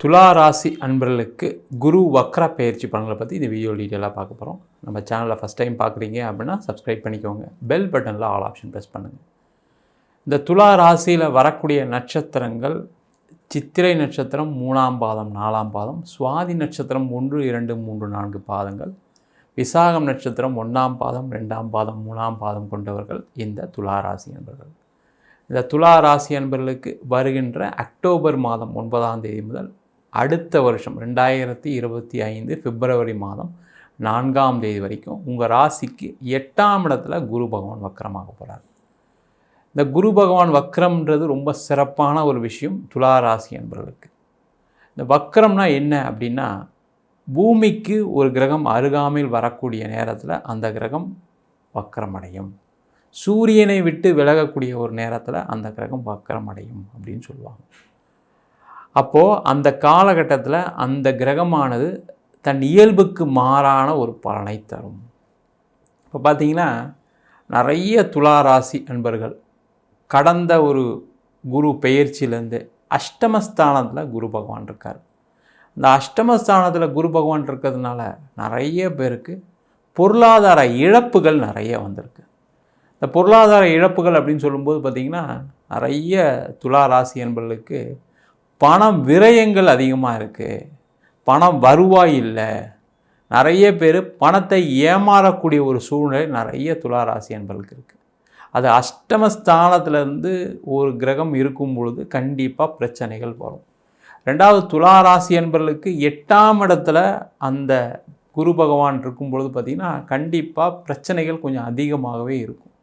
துலா ராசி அன்பர்களுக்கு குரு வக்ர பயிற்சி பலன்களை பற்றி இந்த வீடியோ டீட்டெயிலாக பார்க்க போகிறோம் நம்ம சேனலில் ஃபஸ்ட் டைம் பார்க்குறீங்க அப்படின்னா சப்ஸ்கிரைப் பண்ணிக்கோங்க. பெல் பட்டனில் ஆல் ஆப்ஷன் ப்ரெஸ் பண்ணுங்கள் இந்த துலா ராசியில் வரக்கூடிய நட்சத்திரங்கள் சித்திரை நட்சத்திரம் மூணாம் பாதம் நாலாம் பாதம் சுவாதி நட்சத்திரம் ஒன்று இரண்டு மூன்று நான்கு பாதங்கள் விசாகம் நட்சத்திரம் ஒன்றாம் பாதம் ரெண்டாம் பாதம் மூணாம் பாதம் கொண்டவர்கள் இந்த துலா ராசி என்பர்கள் இந்த துலா ராசி அன்பர்களுக்கு வருகின்ற அக்டோபர் மாதம் ஒன்பதாம் தேதி முதல் அடுத்த வருஷம் ரெண்டாயிரத்தி இருபத்தி ஐந்து பிப்ரவரி மாதம் நான்காம் தேதி வரைக்கும் உங்கள் ராசிக்கு எட்டாம் இடத்துல குரு பகவான் வக்கரமாக போகிறார் இந்த குரு பகவான் வக்கரம்ன்றது ரொம்ப சிறப்பான ஒரு விஷயம் துலா ராசி என்பவர்களுக்கு இந்த வக்கரம்னா என்ன அப்படின்னா பூமிக்கு ஒரு கிரகம் அருகாமையில் வரக்கூடிய நேரத்தில் அந்த கிரகம் வக்கரமடையும். சூரியனை விட்டு விலகக்கூடிய ஒரு நேரத்தில் அந்த கிரகம் வக்கரமடையும் அப்படின்னு சொல்லுவாங்க. அப்போது அந்த காலகட்டத்தில் அந்த கிரகமானது தன் இயல்புக்கு மாறான ஒரு பலனை தரும். இப்போ பார்த்தீங்கன்னா நிறைய துலா ராசி அன்பர்கள் கடந்த ஒரு குரு பெயர்ச்சியிலேருந்து அஷ்டமஸ்தானத்தில் குரு பகவான் இருக்கார். இந்த அஷ்டமஸ்தானத்தில் குரு பகவான் இருக்கிறதுனால நிறைய பேருக்கு பொருளாதார இழப்புகள் நிறைய வந்திருக்கு. இந்த பொருளாதார இழப்புகள் அப்படின்னு சொல்லும்போது பார்த்திங்கன்னா நிறைய துலா ராசி என்பர்களுக்கு பணம் விரயங்கள் அதிகமாக இருக்குது பணம் வருவாய் இல்லை. நிறைய பேர் பணத்தை ஏமாறக்கூடிய ஒரு சூழ்நிலை நிறைய துளாராசி என்பர்களுக்கு இருக்குது அது அஷ்டமஸ்தானத்திலேருந்து ஒரு கிரகம் இருக்கும் பொழுது கண்டிப்பாக பிரச்சனைகள் வரும். ரெண்டாவது துளாராசி என்பர்களுக்கு எட்டாம் இடத்துல அந்த குரு பகவான் இருக்கும் பொழுது பார்த்திங்கன்னா கண்டிப்பாக பிரச்சனைகள் கொஞ்சம் அதிகமாகவே இருக்கும்.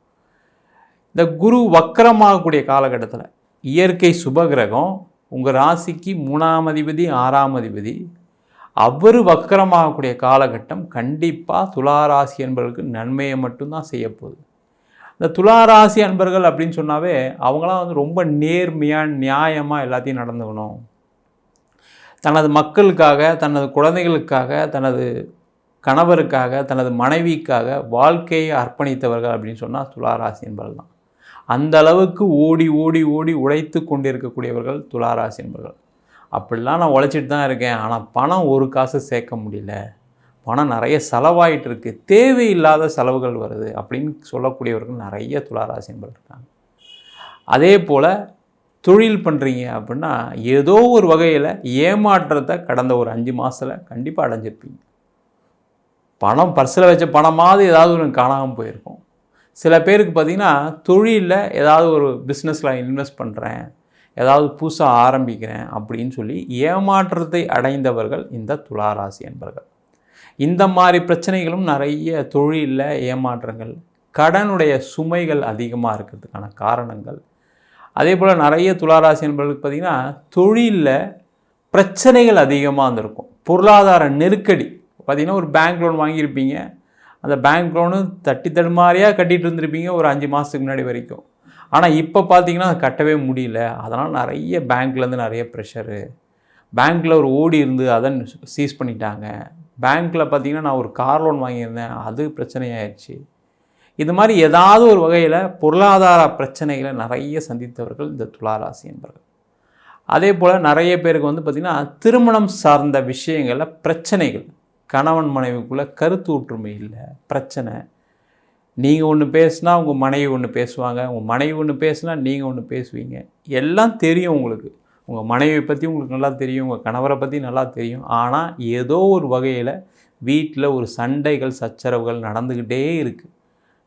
இந்த குரு வக்கரமாகக்கூடிய காலகட்டத்தில் இயற்கை சுபகிரகம் உங்கள் ராசிக்கு மூணாம் அதிபதி ஆறாம் அதிபதி அவர் வக்கரமாகக்கூடிய காலகட்டம் கண்டிப்பாக துளாராசி என்பவர்களுக்கு நன்மையை மட்டும்தான் செய்யப்போகுது இந்த துளாராசி அன்பர்கள் அப்படின்னு சொன்னாவே அவங்களாம் வந்து ரொம்ப நேர்மையாக நியாயமாக எல்லாத்தையும் நடந்துக்கணும். தனது மக்களுக்காக தனது குழந்தைகளுக்காக தனது கணவருக்காக தனது மனைவிக்காக வாழ்க்கையை அர்ப்பணித்தவர்கள் அப்படின்னு சொன்னால் துளாராசி என்பவர்கள் தான். அந்த அளவுக்கு ஓடி ஓடி ஓடி உழைத்து கொண்டிருக்கக்கூடியவர்கள் துளாராசி என்பவர்கள் அப்படிலாம் நான் உழைச்சிட்டு தான் இருக்கேன். ஆனால் பணம் ஒரு காசு சேர்க்க முடியல. பணம் நிறைய செலவாயிட்டு இருக்கு. தேவையில்லாத செலவுகள் வருது அப்படின்னு சொல்லக்கூடியவர்கள் நிறைய துளாராசி என்பவர்கள் இருக்காங்க. அதே போல் தொழில் பண்ணுறீங்க அப்படின்னா ஏதோ ஒரு வகையில் ஏமாற்றத்தை கடந்த ஒரு அஞ்சு மாதத்தில் கண்டிப்பாக அடைஞ்சிருப்பீங்க. பணம் பர்ஸில் வச்ச பணமாவது ஏதாவது ஒன்று காணாமல் போயிருக்கும். சில பேருக்கு பார்த்திங்கன்னா தொழிலில் ஏதாவது ஒரு பிஸ்னஸில் இன்வெஸ்ட் பண்ணுறேன் ஏதாவது புதுசாக ஆரம்பிக்கிறேன் அப்படின்னு சொல்லி ஏமாற்றத்தை அடைந்தவர்கள் இந்த துளாராசி என்பர்கள். இந்த மாதிரி பிரச்சனைகளும் நிறைய தொழிலில் ஏமாற்றங்கள் கடனுடைய சுமைகள் அதிகமாக இருக்கிறதுக்கான காரணங்கள். அதே போல் நிறைய துளாராசி என்பவர்களுக்கு பார்த்திங்கன்னா தொழிலில் பிரச்சனைகள் அதிகமாக இருந்திருக்கும். பொருளாதார நெருக்கடி. பார்த்திங்கன்னா ஒரு பேங்க் லோன் வாங்கியிருப்பீங்க அந்த பேங்க் லோனு தட்டி தடுமாறியாக கட்டிகிட்டு இருந்திருப்பீங்க ஒரு அஞ்சு மாதத்துக்கு முன்னாடி வரைக்கும். ஆனால் இப்போ பார்த்தீங்கன்னா அது கட்டவே முடியல. அதனால் நிறைய பேங்க்லேருந்து நிறைய ப்ரெஷரு பேங்க்கில் ஒரு ஓடி இருந்து அதை சீஸ் பண்ணிட்டாங்க. பேங்க்கில் பார்த்தீங்கன்னா நான் ஒரு கார் லோன் வாங்கியிருந்தேன். அது பிரச்சனையாயிடுச்சு. இது மாதிரி ஏதாவது ஒரு வகையில் பொருளாதார பிரச்சனைகளை நிறைய சந்தித்தவர்கள் இந்த துளாராசி என்பர்கள். அதே போல் நிறைய பேருக்கு வந்து பார்த்திங்கன்னா திருமணம் சார்ந்த விஷயங்களில் பிரச்சனைகள். கணவன் மனைவிக்குள்ளே கருத்து ஒற்றுமை இல்லை பிரச்சனை. நீங்கள் ஒன்று பேசுனா உங்கள் மனைவி ஒன்று பேசுவாங்க உங்கள் மனைவி ஒன்று பேசுனா நீங்கள் ஒன்று பேசுவீங்க. எல்லாம் தெரியும் உங்களுக்கு. உங்கள் மனைவியை பற்றி உங்களுக்கு நல்லா தெரியும் உங்கள் கணவரை பற்றி நல்லா தெரியும். ஆனால் ஏதோ ஒரு வகையில் வீட்டில் ஒரு சண்டைகள் சச்சரவுகள் நடந்துக்கிட்டே இருக்குது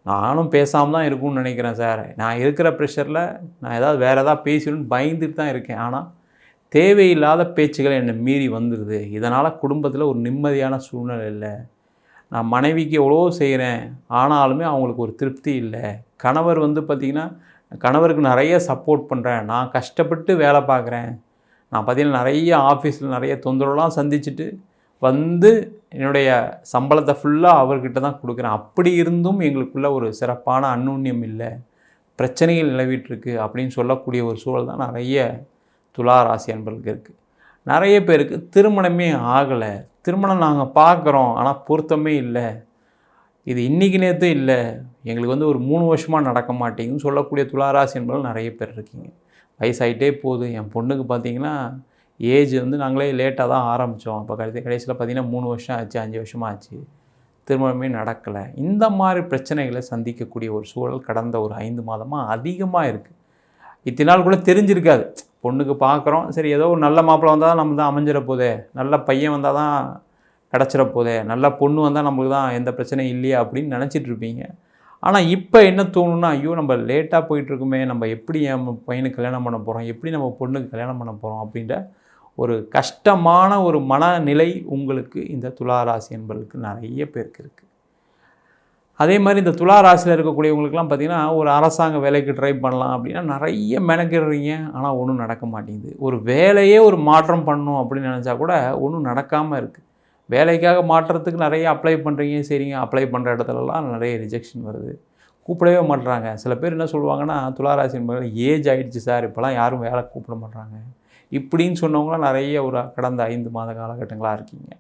நானும் பேசாமல் தான் இருக்கும்னு நினைக்கிறேன் சார். நான் இருக்கிற ப்ரெஷரில் நான் ஏதாவது வேறு ஏதாவது பேசணும்னு பயந்துட்டு தான் இருக்கேன். ஆனால் தேவையில்லாத பேச்சுகள் என்னை மீறி வந்துடுது இதனால் குடும்பத்தில் ஒரு நிம்மதியான சூழ்நிலை இல்லை. நான் மனைவிக்கு எவ்வளோ செய்கிறேன் ஆனாலுமே அவங்களுக்கு ஒரு திருப்தி இல்லை. கணவர் வந்து பார்த்திங்கன்னா கணவருக்கு நிறைய சப்போர்ட் பண்ணுறேன் நான் கஷ்டப்பட்டு வேலை பார்க்குறேன் நான் பார்த்திங்கன்னா நிறைய ஆஃபீஸில் நிறைய தொந்தரவுலாம் சந்திச்சுட்டு வந்து என்னுடைய சம்பளத்தை ஃபுல்லாக அவர்கிட்ட தான் கொடுக்குறேன். அப்படி இருந்தும் எங்களுக்குள்ள ஒரு சிறப்பான அந்நுண்ணியம் இல்லை. பிரச்சனைகள் நிலவிட்டுருக்கு அப்படின்னு சொல்லக்கூடிய ஒரு சூழல் தான் நிறைய துலா ராசி அன்பர்களுக்கு இருக்குது நிறைய பேருக்கு திருமணமே ஆகலை. திருமணம் நாங்கள் பார்க்குறோம் ஆனால் பொருத்தமே இல்லை. இது இன்றைக்கி நேற்று இல்லை. எங்களுக்கு வந்து ஒரு மூணு வருஷமாக நடக்க மாட்டேங்குன்னு சொல்லக்கூடிய துளாராசி என்பவர்கள் நிறைய பேர் இருக்கீங்க. வயசாயிட்டே போகுது. என் பொண்ணுக்கு பார்த்தீங்கன்னா ஏஜ் வந்து நாங்களே லேட்டாக தான் ஆரம்பித்தோம் அப்போ கடைசி கடைசியில் பார்த்திங்கன்னா மூணு வருஷம் ஆச்சு அஞ்சு வருஷமாக ஆச்சு. திருமணமே நடக்கலை. இந்த மாதிரி பிரச்சனைகளை சந்திக்கக்கூடிய ஒரு சூழல் கடந்த ஒரு ஐந்து மாதமாக அதிகமாக இருக்குது இத்தனை நாள் கூட தெரிஞ்சிருக்காது. பொண்ணுக்கு பார்க்குறோம். சரி ஏதோ ஒரு நல்ல மாப்பிள்ளை வந்தால் தான் நம்ம தான் அமைஞ்சிட போதே. நல்ல பையன் வந்தால் தான் கிடச்சிட போதே. நல்ல பொண்ணு வந்தால் நம்மளுக்கு தான் எந்த பிரச்சனையும் இல்லையா அப்படின்னு நினச்சிட்ருப்பீங்க ஆனால் இப்போ என்ன தோணுன்னா ஐயோ நம்ம லேட்டாக போயிட்டுருக்குமே நம்ம எப்படி என் பையனுக்கு கல்யாணம் பண்ண போகிறோம் எப்படி நம்ம பொண்ணுக்கு கல்யாணம் பண்ண போகிறோம் அப்படின்ற ஒரு கஷ்டமான ஒரு மனநிலை உங்களுக்கு இந்த துளாராசி என்பதற்கு நிறைய பேருக்கு இருக்குது அதே மாதிரி இந்த துலா ராசியில் இருக்கக்கூடியவங்களுக்குலாம் பார்த்திங்கன்னா ஒரு அரசாங்க வேலைக்கு ட்ரை பண்ணலாம் அப்படின்னா நிறைய மெனக்கிடுறீங்க. ஆனால் ஒன்றும் நடக்க மாட்டேங்குது. ஒரு வேலையே ஒரு மாற்றம் பண்ணணும் அப்படின்னு நினச்சா கூட ஒன்றும் நடக்காமல் இருக்குது வேலைக்காக மாற்றத்துக்கு நிறைய அப்ளை பண்ணுறீங்க சரிங்க அப்ளை பண்ணுற இடத்துலலாம் நிறைய ரிஜெக்ஷன் வருது. கூப்பிடவே மாட்டுறாங்க சில பேர் என்ன சொல்லுவாங்கன்னா துளாராசி என்பது ஏஜ் ஆகிடுச்சு சார் இப்போலாம் யாரும் வேலை கூப்பிட மாட்றாங்க. இப்படின்னு சொன்னவங்களாம் நிறைய ஒரு கடந்த ஐந்து மாத காலகட்டங்களாக இருக்கீங்க.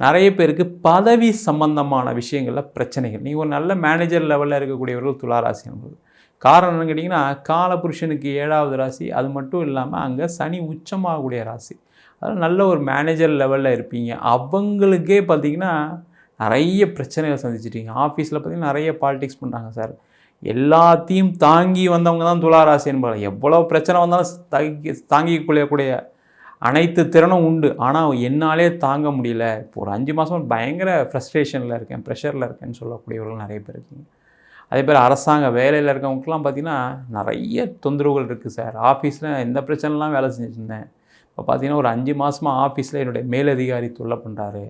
நிறைய பேருக்கு பதவி சம்பந்தமான விஷயங்களில் பிரச்சனைகள். நீங்கள் ஒரு நல்ல மேனேஜர் லெவலில் இருக்கக்கூடியவர்கள் துளாராசி என்பது. காரணம் என்னன்னு கேட்டிங்கன்னா காலபுருஷனுக்கு ஏழாவது ராசி அது மட்டும் இல்லாமல் அங்கே சனி உச்சமாகக்கூடிய ராசி. அதனால் நல்ல ஒரு மேனேஜர் லெவலில் இருப்பீங்க. அவங்களுக்கே பார்த்திங்கன்னா நிறைய பிரச்சனைகள் சந்திச்சிட்டீங்க. ஆஃபீஸில் பார்த்திங்கன்னா நிறைய பாலிடிக்ஸ் பண்ணுறாங்க சார் எல்லாத்தையும் தாங்கி வந்தவங்க தான் துளாராசி என்பாங்க எவ்வளோ பிரச்சனை வந்தாலும் தாங்கி தாங்கிக்கொள்ளக்கூடிய அனைத்து திறனும் உண்டு. ஆனால் என்னாலே தாங்க முடியல. இப்போ ஒரு அஞ்சு மாதம் பயங்கர ஃப்ரஸ்ட்ரேஷனில் இருக்கேன் ப்ரெஷரில் இருக்கேன்னு சொல்லக்கூடியவர்கள் நிறைய பேர் இருக்கீங்க. அதே பேர் அரசாங்க வேலையில் இருக்கவங்களுக்குலாம் பார்த்திங்கன்னா நிறைய தொந்தரவுகள் இருக்குது சார். ஆஃபீஸில் எந்த பிரச்சனைலாம் வேலை செஞ்சுருந்தேன். இப்போ பார்த்தீங்கன்னா ஒரு அஞ்சு மாதமாக ஆஃபீஸில் என்னுடைய மேலதிகாரி தொல்லை பண்ணுறாரு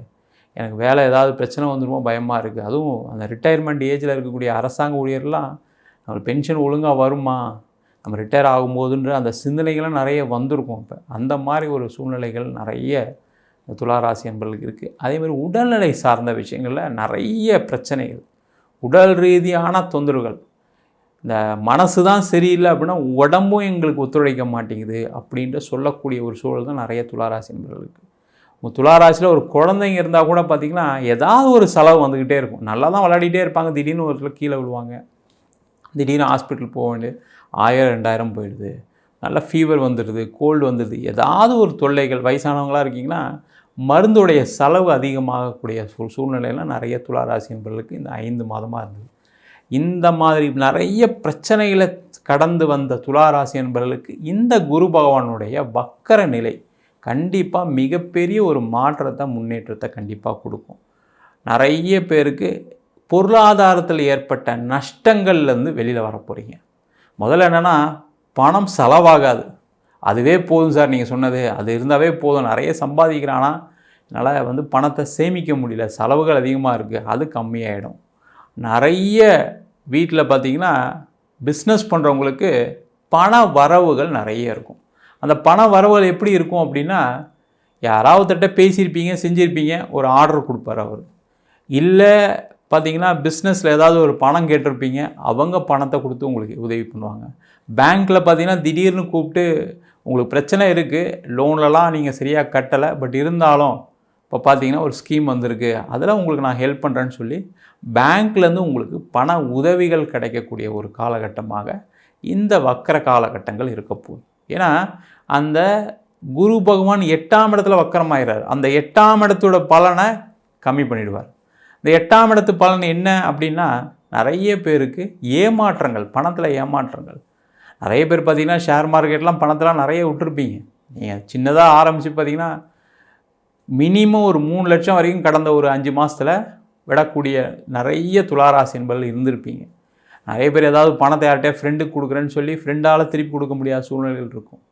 எனக்கு வேலை ஏதாவது பிரச்சனை வந்துருமோ பயமாக இருக்குது அதுவும் அந்த ரிட்டையர்மெண்ட் ஏஜில் இருக்கக்கூடிய அரசாங்க ஊழியர்லாம் நம்மளுக்கு பென்ஷன் ஒழுங்காக வருமா நம்ம ரிட்டையர் ஆகும்போதுன்ற அந்த சிந்தனைகள்லாம் நிறைய வந்திருக்கும் இப்போ. அந்த மாதிரி ஒரு சூழ்நிலைகள் நிறைய துளாராசி என்பர்களுக்கு இருக்குது அதேமாதிரி உடல்நிலை சார்ந்த விஷயங்களில் நிறைய பிரச்சனைகள். உடல் ரீதியான தொந்தரவுகள். இந்த மனசு தான் சரியில்லை அப்படின்னா உடம்பும் எங்களுக்கு ஒத்துழைக்க மாட்டேங்குது அப்படின்ட்டு சொல்லக்கூடிய ஒரு சூழல் தான் நிறைய துளாராசி என்பர்களுக்கு உங்கள் துளாராசியில் ஒரு குழந்தைங்க இருந்தால் கூட பார்த்திங்கன்னா ஏதாவது ஒரு செலவு வந்துக்கிட்டே இருக்கும். நல்லா தான் விளையாடிட்டே இருப்பாங்க. திடீர்னு ஒரு இடத்துல கீழே விழுவாங்க. திடீர்னு ஹாஸ்பிட்டல் போக வேண்டியது ஆயிரம் ரெண்டாயிரம் போயிடுது. நல்ல ஃபீவர் வந்துடுது கோல்டு வந்துடுது. ஏதாவது ஒரு தொல்லைகள் வயசானவங்களாக இருக்கீங்கன்னா மருந்துடைய செலவு அதிகமாகக்கூடிய சூ சூழ்நிலையெல்லாம் நிறைய துளாராசி என்பவர்களுக்கு இந்த ஐந்து மாதமாக இருந்தது. இந்த மாதிரி நிறைய பிரச்சனைகளை கடந்து வந்த துளாராசி என்பவர்களுக்கு இந்த குரு பகவானுடைய வக்கர நிலை கண்டிப்பாக மிகப்பெரிய ஒரு மாற்றத்தை முன்னேற்றத்தை கண்டிப்பாக கொடுக்கும். நிறைய பேருக்கு பொருளாதாரத்தில் ஏற்பட்ட நஷ்டங்கள்லேருந்து வெளியில் வர போகிறீங்க முதல்ல என்னென்னா பணம் செலவாகாது. அதுவே போதும் சார் நீங்கள் சொன்னது. அது இருந்தாவே போதும். நிறைய சம்பாதிக்கிறானா என்னால் வந்து பணத்தை சேமிக்க முடியல. செலவுகள் அதிகமாக இருக்குது அது கம்மியாயிடும். நிறைய வீட்டில் பார்த்திங்கன்னா பிஸ்னஸ் பண்ணுறவங்களுக்கு பண வரவுகள் நிறைய இருக்கும். அந்த பண வரவுகள் எப்படி இருக்கும் அப்படின்னா யாராவதுகிட்ட பேசியிருப்பீங்க செஞ்சுருப்பீங்க ஒரு ஆர்டர் கொடுப்பார் அவர். இல்லை பார்த்தீங்கன்னா பிஸ்னஸில் ஏதாவது ஒரு பணம் கேட்டிருப்பீங்க அவங்க பணத்தை கொடுத்து உங்களுக்கு உதவி பண்ணுவாங்க. பேங்க்கில் பார்த்தீங்கன்னா திடீர்னு கூப்பிட்டு உங்களுக்கு பிரச்சனை இருக்குது லோன்லலாம் நீங்கள் சரியாக கட்டலை பட் இருந்தாலும் இப்போ பார்த்தீங்கன்னா ஒரு ஸ்கீம் வந்திருக்கு அதில் உங்களுக்கு நான் ஹெல்ப் பண்ணுறேன்னு சொல்லி பேங்க்லேருந்து உங்களுக்கு பண உதவிகள் கிடைக்கக்கூடிய ஒரு காலகட்டமாக இந்த வக்கர காலகட்டங்கள் இருக்க போகுது. ஏன்னா அந்த குரு பகவான் எட்டாம் இடத்துல வக்கரமாகிறார் அந்த எட்டாம் இடத்தோட பலனை கம்மி பண்ணிடுவார். இந்த எட்டாம் இடத்து பலன் என்ன அப்படின்னா நிறைய பேருக்கு ஏமாற்றங்கள் பணத்தில் ஏமாற்றங்கள். நிறைய பேர் பார்த்தீங்கன்னா ஷேர் மார்க்கெட்லாம் பணத்தெலாம் நிறைய விட்டுருப்பீங்க. நீங்கள் சின்னதாக ஆரம்பித்து பார்த்தீங்கன்னா மினிமம் ஒரு மூணு லட்சம் வரைக்கும் கடந்த ஒரு அஞ்சு மாதத்தில் விடக்கூடிய நிறைய துளாராசி என்பதில் இருந்திருப்பீங்க. நிறைய பேர் ஏதாவது பணத்தை யார்கிட்டே ஃப்ரெண்டுக்கு கொடுக்குறேன்னு சொல்லி ஃப்ரெண்டால் திருப்பி கொடுக்க முடியாத சூழ்நிலைகள் இருக்கும்.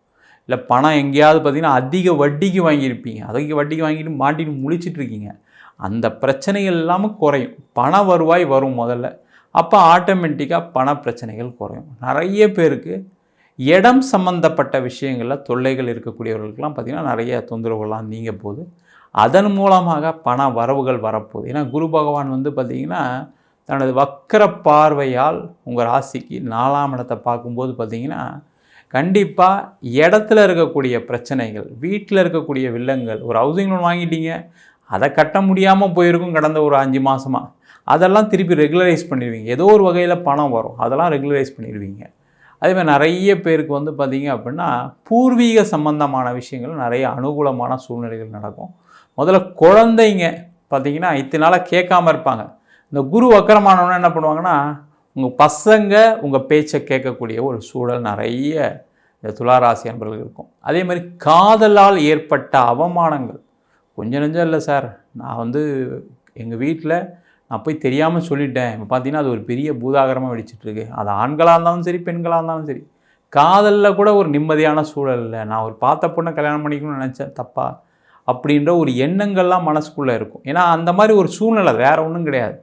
இல்லை பணம் எங்கேயாவது பார்த்தீங்கன்னா அதிக வட்டிக்கு வாங்கியிருப்பீங்க. அதிக வட்டிக்கு வாங்கிட்டு மாட்டிட்டு முழிச்சிட்டு இருக்கீங்க. அந்த பிரச்சனைகள் இல்லாமல் குறையும். பண வருவாய் வரும் முதல்ல. அப்போ ஆட்டோமேட்டிக்காக பண பிரச்சனைகள் குறையும். நிறைய பேருக்கு இடம் சம்மந்தப்பட்ட விஷயங்களில் தொல்லைகள் இருக்கக்கூடியவர்களுக்கெல்லாம் பார்த்திங்கன்னா நிறைய தொந்தரவுகள்லாம் நீங்க போகுது. அதன் மூலமாக பண வரவுகள் வரப்போகுது. ஏன்னா குரு பகவான் வந்து பார்த்திங்கன்னா தனது வக்கர பார்வையால் உங்கள் ராசிக்கு நாலாம் இடத்தை பார்க்கும்போது பார்த்திங்கன்னா கண்டிப்பாக இடத்துல இருக்கக்கூடிய பிரச்சனைகள் வீட்டில் இருக்கக்கூடிய வில்லங்கள் ஒரு ஹவுசிங் லோன் வாங்கிட்டீங்க. அதை கட்ட முடியாமல் போயிருக்கும் கடந்த ஒரு அஞ்சு மாதமாக அதெல்லாம் திருப்பி ரெகுலரைஸ் பண்ணிடுவீங்க. ஏதோ ஒரு வகையில் பணம் வரும். அதெல்லாம் ரெகுலரைஸ் பண்ணிடுவீங்க. அதே மாதிரி நிறைய பேருக்கு வந்து பார்த்திங்க அப்படின்னா பூர்வீக சம்பந்தமான விஷயங்கள் நிறைய அனுகூலமான சூழ்நிலைகள் நடக்கும். முதல்ல குழந்தைங்க பார்த்தீங்கன்னா இத்தனை நாளாக கேட்காம இருப்பாங்க. இந்த குரு வக்கரமானவன என்ன பண்ணுவாங்கன்னா உங்கள் பசங்க உங்கள் பேச்சை கேட்கக்கூடிய ஒரு சூழல் நிறைய இந்த துளாராசி அன்பர்கள் இருக்கும். அதே மாதிரி காதலால் ஏற்பட்ட அவமானங்கள் கொஞ்சம் நெஞ்சம் இல்லை சார். நான் வந்து எங்கள் வீட்டில் நான் போய் தெரியாமல் சொல்லிட்டேன். இப்போ பார்த்தீங்கன்னா அது ஒரு பெரிய பூதாகரமாக வெடிச்சிட்ருக்கு. அது ஆண்களாக இருந்தாலும் சரி பெண்களாக இருந்தாலும் சரி. காதலில் கூட ஒரு நிம்மதியான சூழல் இல்லை. நான் ஒரு பார்த்த பொண்ணை கல்யாணம் பண்ணிக்கணும்னு நினச்சேன். தப்பா? அப்படின்ற ஒரு எண்ணங்கள்லாம் மனசுக்குள்ளே இருக்கும். ஏன்னா அந்த மாதிரி ஒரு சூழ்நிலை வேறு ஒன்றும் கிடையாது.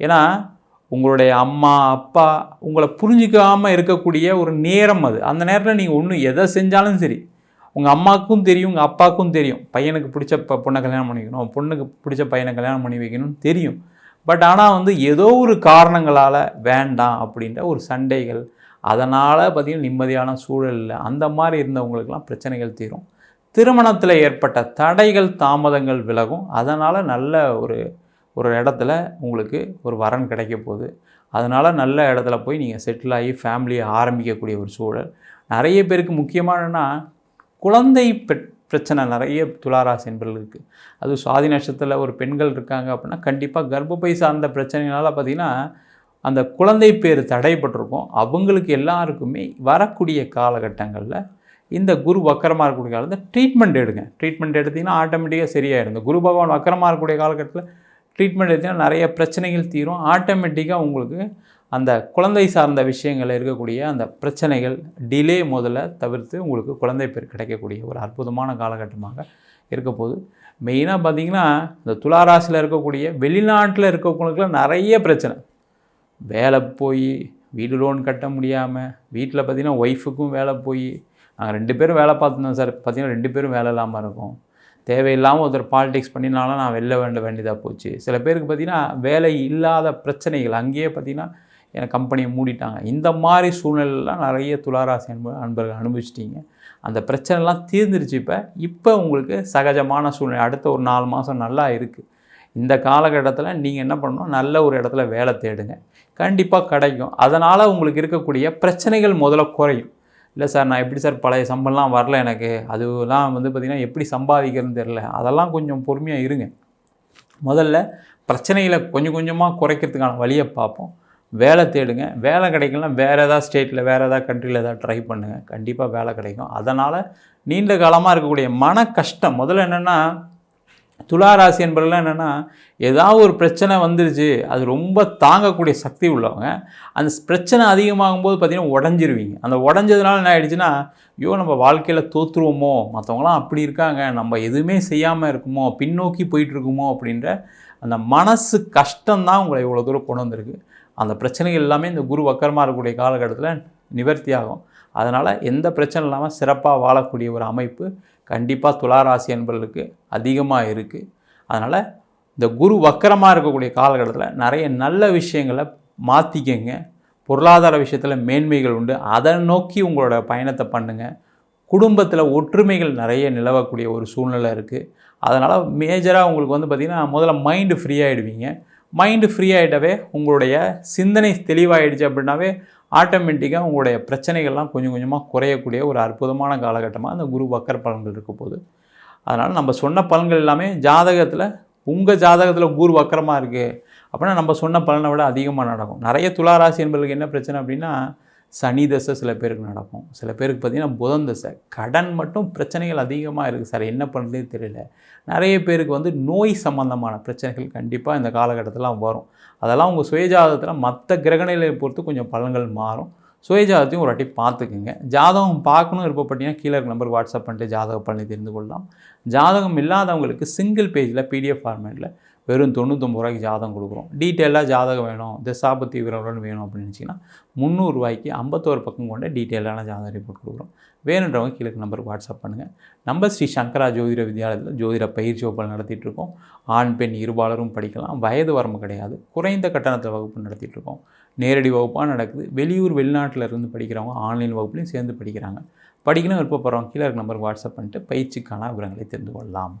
ஏன்னா உங்களுடைய அம்மா அப்பா உங்களை புரிஞ்சிக்காமல் இருக்கக்கூடிய ஒரு நேரம் அது. அந்த நேரத்தில் நீங்கள் ஒன்று எதை செஞ்சாலும் சரி உங்கள் அம்மாவுக்கும் தெரியும் உங்கள் அப்பாவுக்கும் தெரியும். பையனுக்கு பிடிச்ச ப பொண்ணை கல்யாணம் பண்ணி வைக்கணும் பொண்ணுக்கு பிடிச்ச பையனை கல்யாணம் பண்ணி வைக்கணும்னு தெரியும். பட் ஆனால் வந்து ஏதோ ஒரு காரணங்களால் வேண்டாம் அப்படின்ற ஒரு சண்டைகள் அதனால் பார்த்திங்கன்னா நிம்மதியான சூழலில் அந்த மாதிரி இருந்தவங்களுக்கெல்லாம் பிரச்சனைகள் தீரும். திருமணத்தில் ஏற்பட்ட தடைகள் தாமதங்கள் விலகும். அதனால் நல்ல ஒரு ஒரு இடத்துல உங்களுக்கு ஒரு வரன் கிடைக்க போகுது. அதனால் நல்ல இடத்துல போய் நீங்கள் செட்டில் ஆகி ஃபேமிலியை ஆரம்பிக்கக்கூடிய ஒரு சூழல். நிறைய பேருக்கு முக்கியமானன்னா குழந்தை பிரச்சனை நிறைய துளாராசி என்பர்கள் இருக்குது அது சுவாதி நட்சத்திரத்தில் ஒரு பெண்கள் இருக்காங்க அப்படின்னா கண்டிப்பாக கர்ப்பப்பை சார்ந்த பிரச்சனைகளால் பார்த்திங்கன்னா அந்த குழந்தை பேர் தடைப்பட்டிருக்கும். அவங்களுக்கு எல்லாருக்குமே வரக்கூடிய காலகட்டங்களில் இந்த குரு வக்கரமாக இருக்கக்கூடிய காலத்தில் ட்ரீட்மெண்ட் எடுங்க. ட்ரீட்மெண்ட் எடுத்திங்கன்னா ஆட்டோமேட்டிக்காக சரியாயிடும். குரு பகவான் வக்கரமாக இருக்கக்கூடிய காலகட்டத்தில் ட்ரீட்மெண்ட் எடுத்திங்கன்னா நிறைய பிரச்சனைகள் தீரும். ஆட்டோமேட்டிக்காக உங்களுக்கு அந்த குழந்தை சார்ந்த விஷயங்கள் இருக்கக்கூடிய அந்த பிரச்சனைகள் டிலே முதல்ல தவிர்த்து உங்களுக்கு குழந்தை பேர் கிடைக்கக்கூடிய ஒரு அற்புதமான காலகட்டமாக இருக்க மெயினாக பார்த்திங்கன்னா இந்த துளாராசியில் இருக்கக்கூடிய வெளிநாட்டில் இருக்கவங்களுக்குலாம் நிறைய பிரச்சனை. வேலை போய் வீடு லோன் கட்ட முடியாமல் வீட்டில் பார்த்திங்கன்னா ஒய்ஃபுக்கும் வேலை போய் நாங்கள் ரெண்டு பேரும் வேலை பார்த்துருந்தோம் சார் பார்த்திங்கன்னா ரெண்டு பேரும் வேலை இல்லாமல் இருக்கும். தேவையில்லாமல் ஒருத்தர் பாலிடிக்ஸ் பண்ணினாலும் நான் வெளில வேண்ட வேண்டியதாக போச்சு. சில பேருக்கு பார்த்திங்கன்னா வேலை இல்லாத பிரச்சனைகள் அங்கேயே பார்த்திங்கன்னா என கம்பெனியை மூடிட்டாங்க. இந்த மாதிரி சூழ்நிலைலாம் நிறைய துளாராசி அன்பு அன்பர்கள் அனுபவிச்சிட்டிங்க. அந்த பிரச்சனைலாம் தீர்ந்துருச்சு இப்போ. இப்போ உங்களுக்கு சகஜமான சூழ்நிலை. அடுத்த ஒரு நாலு மாதம் நல்லா இருக்குது இந்த காலகட்டத்தில் நீங்கள் என்ன பண்ணணும்? நல்ல ஒரு இடத்துல வேலை தேடுங்க. கண்டிப்பாக கிடைக்கும். அதனால் உங்களுக்கு இருக்கக்கூடிய பிரச்சனைகள் முதல்ல குறையும். இல்லை சார் நான் எப்படி சார் பழைய சம்பளம்லாம் வரல எனக்கு? அதுலாம் வந்து பார்த்திங்கன்னா எப்படி சம்பாதிக்கிறதுன்னு தெரில அதெல்லாம் கொஞ்சம் பொறுமையாக இருங்க. முதல்ல பிரச்சனைகளை கொஞ்சம் கொஞ்சமாக குறைக்கிறதுக்கான வழியை பார்ப்போம். வேலை தேடுங்க. வேலை கிடைக்கலாம் வேறு ஏதாவது ஸ்டேட்டில் வேறு ஏதாவது கண்ட்ரியில் ஏதாவது ட்ரை பண்ணுங்கள் கண்டிப்பாக வேலை கிடைக்கும். அதனால் நீண்ட காலமாக இருக்கக்கூடிய மன கஷ்டம். முதல்ல என்னென்னா துளாராசி என்பதெல்லாம் என்னென்னா ஏதாவது ஒரு பிரச்சனை வந்துருச்சு அது ரொம்ப தாங்கக்கூடிய சக்தி உள்ளவங்க. அந்த பிரச்சனை அதிகமாகும் போது பார்த்திங்கன்னா உடஞ்சிருவீங்க. அந்த உடஞ்சதுனால என்ன ஆகிடுச்சுன்னா ஐயோ நம்ம வாழ்க்கையில் தோற்றுருவோமோ மற்றவங்களாம் அப்படி இருக்காங்க நம்ம எதுவுமே செய்யாமல் இருக்குமோ பின்னோக்கி போயிட்டுருக்குமோ அப்படின்ற அந்த மனசு கஷ்டம்தான் உங்களை இவ்வளோ தூரம் கொண்டு வந்திருக்கு. அந்த பிரச்சனைகள் எல்லாமே இந்த குரு வக்கரமாக இருக்கக்கூடிய காலகட்டத்தில் நிவர்த்தி ஆகும் அதனால் எந்த பிரச்சனை இல்லாமல் சிறப்பாக வாழக்கூடிய ஒரு அமைப்பு கண்டிப்பாக துளாராசி என்பவர்களுக்கு அதிகமாக இருக்குது அதனால் இந்த குரு வக்கரமாக இருக்கக்கூடிய காலகட்டத்தில் நிறைய நல்ல விஷயங்களை மாற்றிக்கங்க பொருளாதார விஷயத்தில் மேன்மைகள் உண்டு. அதை நோக்கி உங்களோட பயணத்தை பண்ணுங்கள் குடும்பத்தில் ஒற்றுமைகள் நிறைய நிலவக்கூடிய ஒரு சூழ்நிலை இருக்குது அதனால் மேஜராக உங்களுக்கு வந்து பார்த்திங்கன்னா முதல்ல மைண்டு ஃப்ரீ ஆகிடுவீங்க மைண்டு ஃப்ரீ ஆகிட்டவே உங்களுடைய சிந்தனை தெளிவாகிடுச்சு அப்படின்னாவே ஆட்டோமேட்டிக்காக உங்களுடைய பிரச்சனைகள்லாம் கொஞ்சம் கொஞ்சமாக குறையக்கூடிய ஒரு அற்புதமான காலகட்டமாக அந்த குரு வக்கர பலன்கள் இருக்க போகுது. அதனால் நம்ம சொன்ன பலன்கள் எல்லாமே ஜாதகத்தில் உங்கள் ஜாதகத்தில் குரு வக்கரமாக இருக்குது அப்படின்னா நம்ம சொன்ன பலனை விட அதிகமாக நடக்கும். நிறைய துளாராசி என்பதுக்கு என்ன பிரச்சனை அப்படின்னா சனி தசை சில பேருக்கு நடக்கும். சில பேருக்கு பார்த்திங்கன்னா புதன் தசை. கடன் மட்டும் பிரச்சனைகள் அதிகமாக இருக்குது சார் என்ன பண்ணுறதே தெரியல. நிறைய பேருக்கு வந்து நோய் சம்மந்தமான பிரச்சனைகள் கண்டிப்பாக இந்த காலகட்டத்திலாம் வரும். அதெல்லாம் உங்கள் சுயஜாதகத்தில் மற்ற கிரகநிலையை பொறுத்து கொஞ்சம் பலன்கள் மாறும். சுயஜாதத்தையும் ஒரு வாட்டி பார்த்துக்குங்க. ஜாதகம் பார்க்கணும் விருப்பப்பட்டீங்கன்னா கீழே இருக்க நம்பருக்கு வாட்ஸ்அப் பண்ணிட்டு ஜாதக பலனை தெரிந்து கொள்ளலாம். ஜாதகம் இல்லாதவங்களுக்கு சிங்கிள் பேஜில் பிடிஎஃப் ஃபார்மேட்டில் வெறும் தொண்ணூத்தொம்பது ரூபாய்க்கு ஜாதகம் கொடுக்குறோம். டீட்டெயிலாக ஜாதகம் வேணும். தசாபத்தி விவரம் வேணும் அப்படின்னு நினச்சிங்கன்னா முந்நூறுரூவாய்க்கு ஐம்பத்தோரு பக்கம் கொண்ட டீட்டெயிலான ஜாதக ரிப்போர்ட் கொடுக்குறோம். வேணுன்றவங்க கீழே நம்பருக்கு வாட்ஸ்அப் பண்ணுங்கள் நம்ம ஸ்ரீ சங்கரா ஜோதிட வித்யாலயத்தில் ஜோதிட பயிற்சி வகுப்புகள் நடத்திட்டுருக்கோம் ஆண் பெண் இருபாலரும் படிக்கலாம். வயது வரம்பு கிடையாது. குறைந்த கட்டணத்தில் வகுப்பு நடத்திட்டுருக்கோம் நேரடி வகுப்பாக நடக்குது. வெளியூர் வெளிநாட்டில் இருந்து படிக்கிறவங்க ஆன்லைன் வகுப்புலையும் சேர்ந்து படிக்கிறாங்க. படிக்கணும் விருப்பப்படுறவங்க கீழே இருக்க நம்பருக்கு வாட்ஸ்அப் பண்ணிட்டு பயிற்சிக்கான விவரங்களை தெரிந்து கொள்ளலாம்.